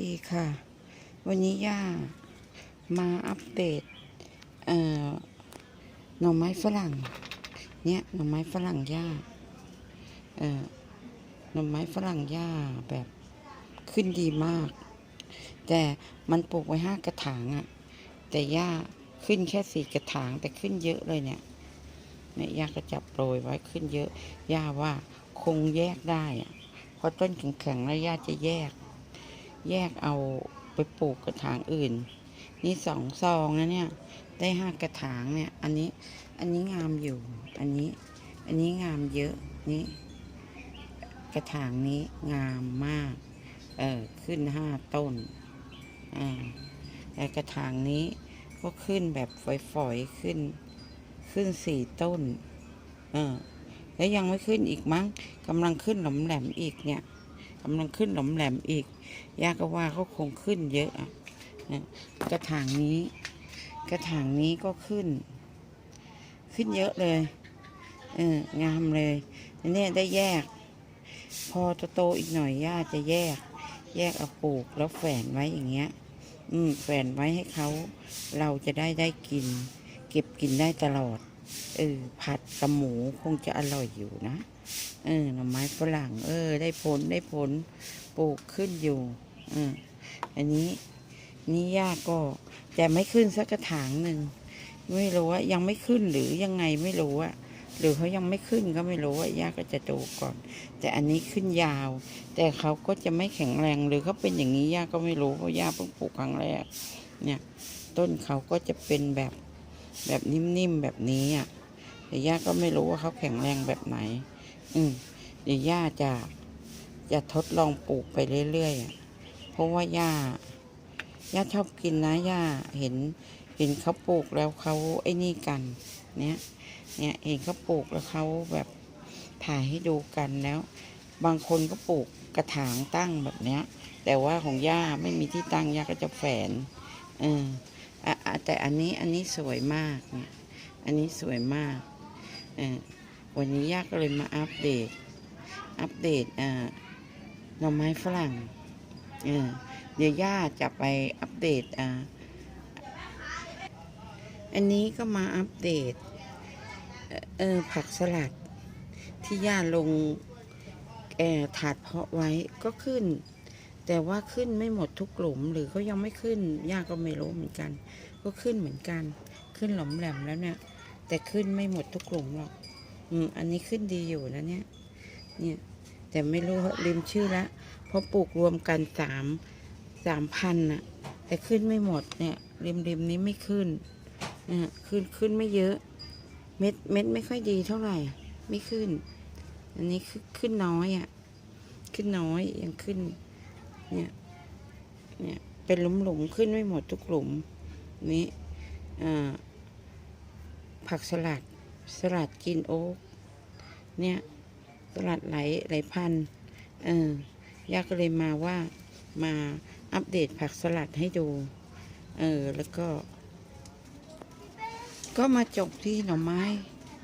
ดีค่ะ วันนี้ย่ามาอัปเดตเอ่อหน่อไม้ฝรั่ง เนี่ยหน่อไม้ฝรั่งย่าเอ่อหน่อไม้ฝรั่งย่าแบบขึ้นดีมาก แต่มันปลูกไว้ห้ากระถางอะ่ะแต่ย่าขึ้นแค่สี่กระถางแต่ขึ้นเยอะเลยเนี่ยเนี่ยย่าก็จับโปรยไว้ขึ้นเยอะย่าว่าคงแยกได้อะเพราะต้นแข็งๆแล้วย่าจะแยก แยกเอาไปปลูกกระถางอื่น นี่สองซองนะเนี่ย ได้ห้ากระถางเนี่ย อันนี้ อันนี้งามอยู่ อันนี้ อันนี้งามเยอะนี่ กระถางนี้งามมาก เออขึ้นห้าต้น อ่า แต่กระถางนี้ก็ขึ้นแบบฝอยๆขึ้น ขึ้นสี่ต้น เออแล้วยังไม่ขึ้นอีกมั้งกำลังขึ้นหลอมแหลมอีกเนี่ย กำลังขึ้นหลอมแหลมอีกยาก็ว่าเขาคงขึ้นเยอะนะกระถางนี้ กระถางนี้ก็ขึ้น ขึ้นเยอะเลยเอองามเลยอันเนี้ยได้แยก พอโตอีกหน่อยย่าจะแยก แยกเอาปลูกแล้วแฝนไว้อย่างเงี้ย อืมแฝนไว้ให้เขาเราจะได้ได้กิน เก็บกินได้ตลอด เออผัดกับหมูคงจะอร่อยอยู่นะ เออหน่อไม้ฝรั่ง เออ ได้ผลได้ผลปลูกขึ้นอยู่ออันนี้นี่ย่าก็แต่ไม่ขึ้นสักกระถางหนึ่งไม่รู้ว่ายังไม่ขึ้นหรือยังไงไม่รู้อะหรือเขายังไม่ขึ้นก็ไม่รู้ว่าย่าก็จะดูก่อน แต่อันนี้ขึ้นยาว แต่เขาก็จะไม่แข็งแรงหรือเขาเป็นอย่างนี้ย่าก็ไม่รู้เพราะย่าเพิ่งปลูกครั้งแรกเนี่ย ต้นเขาก็จะเป็นแบบ แบบนิ่มๆแบบนี้อะแต่ย่าก็ไม่รู้ว่าเขาแข็งแรงแบบไหน อืมเดี๋ยวย่าจะจะทดลองปลูกไปเรื่อยๆอะเพราะว่าย่าย่าชอบกินนะย่าเห็นเห็นเขาปลูกแล้วเขาไอ้นี่กัน เนี่ยเนี่ยเห็นเขาปลูกแล้วเขาแบบถ่ายให้ดูกันแล้ว บางคนก็ปลูกกระถางตั้งแบบเนี้ย แต่ว่าของย่าไม่มีที่ตั้งย่าก็จะแฝนเอออะอะ แต่อันนี้อันนี้สวยมากเนี่ยอันนี้สวยมากวันนี้ย่าก็เลยมาอัปเดต อัปเดตหน่อไม้ฝรั่งเดี๋ยวย่าจะไปอัปเดตอันนี้ก็มาอัปเดตเออผักสลัดที่ย่าลงเอ่อถาดเพาะไว้ก็ขึ้น แต่ว่าขึ้นไม่หมดทุกหลุมหรือเขายังไม่ขึ้นย่าก็ไม่รู้เหมือนกัน ก็ขึ้นเหมือนกัน ขึ้นหลอมแหลมแล้วเนี่ย แต่ขึ้นไม่หมดทุกหลุมหรอก อืม อันนี้ขึ้นดีอยู่นะเนี่ย เนี่ย แต่ไม่รู้ลืมชื่อละเพราะปลูกรวมกันสามสามพันน่ะแต่ขึ้นไม่หมดเนี่ย ริมริมนี้ไม่ขึ้นเนี่ยขึ้นขึ้นไม่เยอะ เม็ดเม็ดไม่ค่อยดีเท่าไหร่ ไม่ขึ้น อันนี้ขึ้นน้อยอะขึ้นน้อยยังขึ้น เนี่ย เนี่ย เป็นหลุมหลุมขึ้นไม่หมดทุกหลุม นี้อ่าผักสลัด สลัดกินโอ๊ก เนี่ย สลัดไหลไหลพันเออย่าก็เลยมาว่า มาอัปเดตผักสลัดให้ดู เออ แล้วก็ ก็มาจบที่หน่อไม้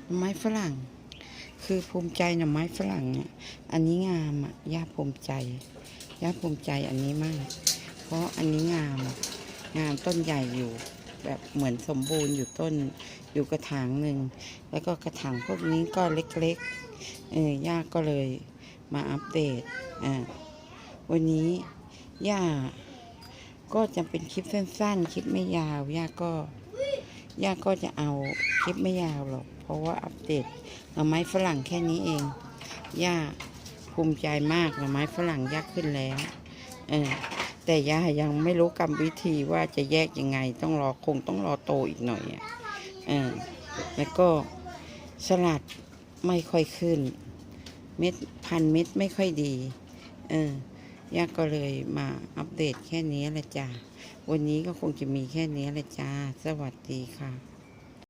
หน่อไม้ฝรั่ง คือภูมิใจหน่อไม้ฝรั่งเนี่ย อันนี้งามอะย่าภูมิใจ ย่าภูมิใจอันนี้มาก เพราะอันนี้งาม งามต้นใหญ่อยู่ แบบเหมือนสมบูรณ์อยู่ต้นอยู่กระถางหนึ่ง แล้วก็กระถางพวกนี้ก็เล็กๆ เออย่าก็เลยมาอัปเดต อ่า วันนี้ย่าก็จะเป็นคลิปสั้นๆ คลิปไม่ยาว ย่าก็ย่าก็จะเอาคลิปไม่ยาวหรอก เพราะว่าอัปเดตหน่อไม้ฝรั่งแค่นี้เอง ย่า ภูมิใจมากหน่อไม้ฝรั่งย่าขึ้นแล้วเออแต่ย่ายังไม่รู้กรรมวิธีว่าจะแยกยังไง ต้องรอคงต้องรอโตอีกหน่อยเออแล้วก็สลัดไม่ค่อยขึ้น เม็ดพันเม็ดไม่ค่อยดี เออย่าก็เลยมาอัปเดตแค่นี้ละจ้าวันนี้ก็คงจะมีแค่นี้ละจ้า สวัสดีค่ะ